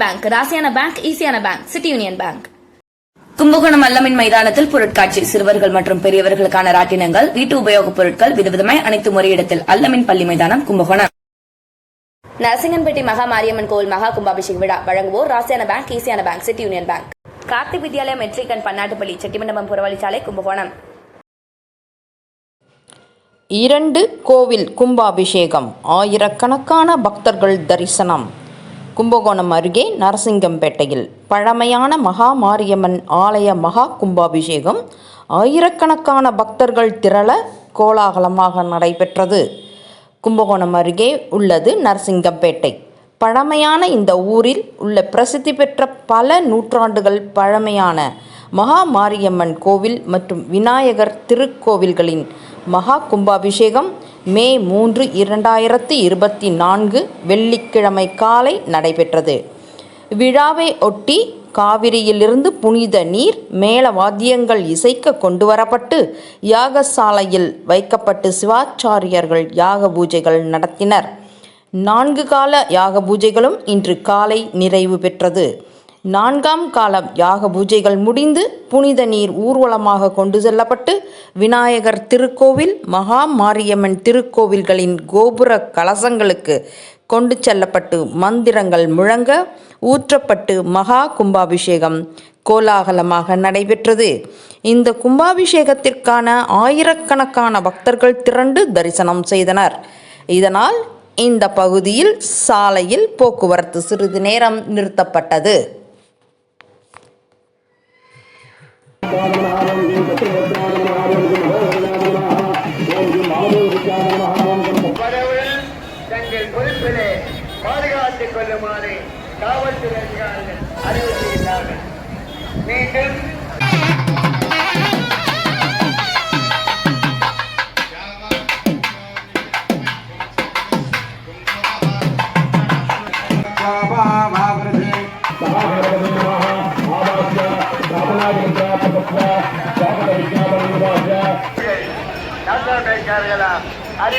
Bank ராசியான bank ஈஸியான bank city union bank Kumbakonam அல்லமின் மைதானத்தில் பொருட்காட்சி சிறுவர்கள் மற்றும் பெரியவர்களுக்கான ராட்டினங்கள் வீட்டு உபயோகப் பொருட்கள் விதவிதமாய் அனைத்து முறையிடத்தில் அல்லமின் பள்ளி மைதானம் கும்பகோணம். நரசிங்கன்பேட்டை மகா மாரியம்மன் கோவில் மகா கும்பாபிஷேக விழா வழங்குவோர் ராசியான பேங்க் ஈஸியான bank City Union Bank Karthik Vidyalaya matric and பன்னாட்டுப்பள்ளி Chettimandapam புறவழிச்சாலை கும்பகோணம். இரண்டு கோவில் கும்பாபிஷேகம் ஆயிரக்கணக்கான பக்தர்கள் தரிசனம். கும்பகோணம் அருகே நரசிங்கம்பேட்டையில் பழமையான மகா மாரியம்மன் ஆலய மகா கும்பாபிஷேகம் ஆயிரக்கணக்கான பக்தர்கள் திரள கோலாகலமாக நடைபெற்றது. கும்பகோணம் அருகே உள்ளது நரசிங்கம்பேட்டை. பழமையான இந்த ஊரில் உள்ள பிரசித்தி பெற்ற பல நூற்றாண்டுகள் பழமையான மகா மாரியம்மன் கோவில் மற்றும் விநாயகர் திருக்கோவில்களின் மகா கும்பாபிஷேகம் மே மூன்று இரண்டாயிரத்தி இருபத்தி நான்கு வெள்ளிக்கிழமை காலை நடைபெற்றது. விழாவை ஒட்டி காவிரியிலிருந்து புனித நீர் மேள வாத்தியங்கள் இசைக்க கொண்டு வரப்பட்டு யாகசாலையில் வைக்கப்பட்டு சிவாச்சாரியர்கள் யாக பூஜைகள் நடத்தினர். நான்கு கால யாக பூஜைகளும் இன்று காலை நிறைவு பெற்றது. நான்காம் காலம் யாக பூஜைகள் முடிந்து புனித நீர் ஊர்வலமாக கொண்டு செல்லப்பட்டு விநாயகர் திருக்கோவில் மகா மாரியம்மன் திருக்கோவில்களின் கோபுர கலசங்களுக்கு கொண்டு செல்லப்பட்டு மந்திரங்கள் முழங்க ஊற்றப்பட்டு மகா கும்பாபிஷேகம் கோலாகலமாக நடைபெற்றது. இந்த கும்பாபிஷேகத்திற்கான ஆயிரக்கணக்கான பக்தர்கள் திரண்டு தரிசனம் செய்தனர். இதனால் இந்த பகுதியில் சாலையில் போக்குவரத்து சிறிது நேரம் நிறுத்தப்பட்டது. தங்கள் பொறுப்பிலே பாதுகாத்துக் கொள்ளுமாறு காவல்துறை அதிகாரிகள் அறிவுறுத்தியுள்ளார்கள் மீண்டும் ఇచ్చారు కదా? అది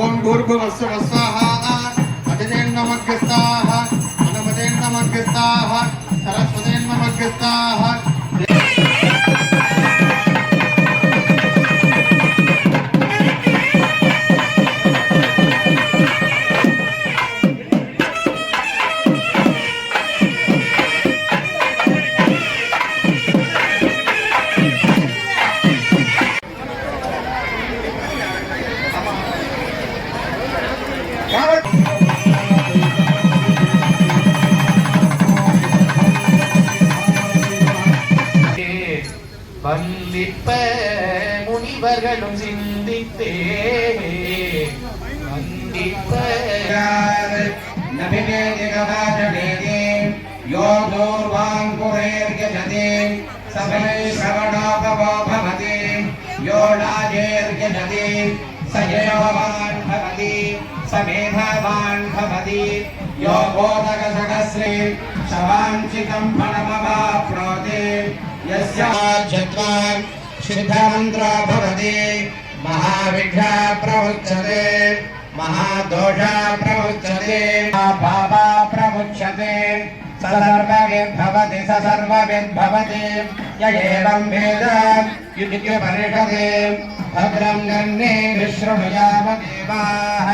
ఓం భూర్భువస్సు వస్వాహ అజనేర్ణమగ్రస్తాహ హనుమతేర్ణమగ్రస్తాహ సరస్వతేర్ణమగ్రస్తాహ यो दूर्वाङ्कुरेर्यजते सबै श्रवणापवो भवति यो राजेर्यजते स एववान् भवति स भवति, यो बोधकसहस्रे शवाञ्चितं फलमवाप्नोति यस्याज्यत्वान् सिद्धमन्त्रो भवति, महाविघ्ना प्रमुच्यते महादोषा प्रमुच्यते पापा प्रमुच्यते स सर्वविद्भवति स सर्वविद्भवति य एवं वेद युज्यपरिषदे भद्रं गण्ये विशृणुयाम देवाः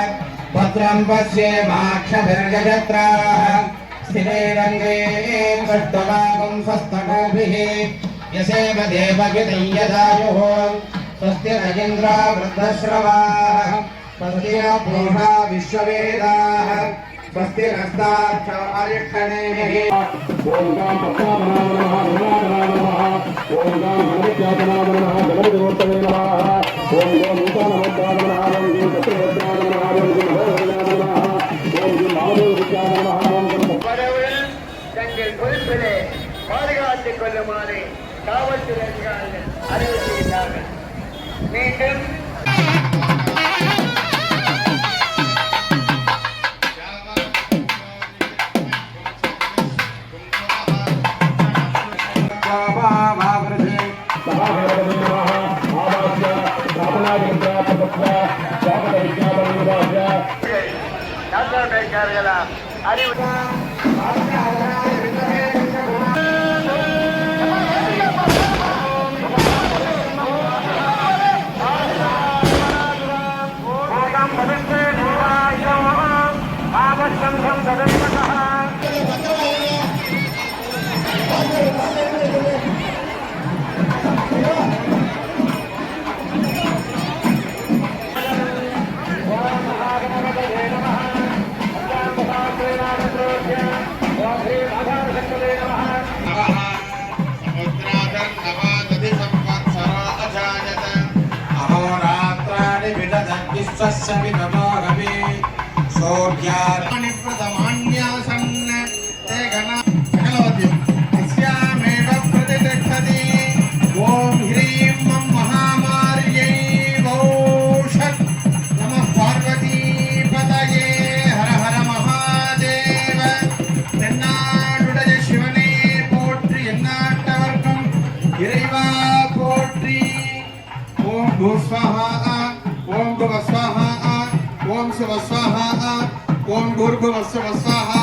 भद्रं पश्येमाक्षभिर्यजत्राः स्थिरैरङ्गे पष्टवागं स्वस्तनोभिः यसेव देवगितं यदायुः स्वस्ति न इन्द्रा वृद्धश्रवाः स्वस्ति न पूषा विश्ववेदाः स्वस्ति नस्ताक्षारिष्ठनेमिः கடவுள் தங்கள் பொறுப்பிலே பாதுகாத்துக் கொள்ளுமாறு காவல்துறை அதிகாரிகள் அறிவுறுத்தியுள்ளார்கள் மீண்டும் డాక్టర్ అంబేద్కర్ గల అది సంఘం సదస్సు स्वाहा ओम भुव स्वाहा ओम शिव स्वाहा ओम भूर्भुव शिव स्वाहा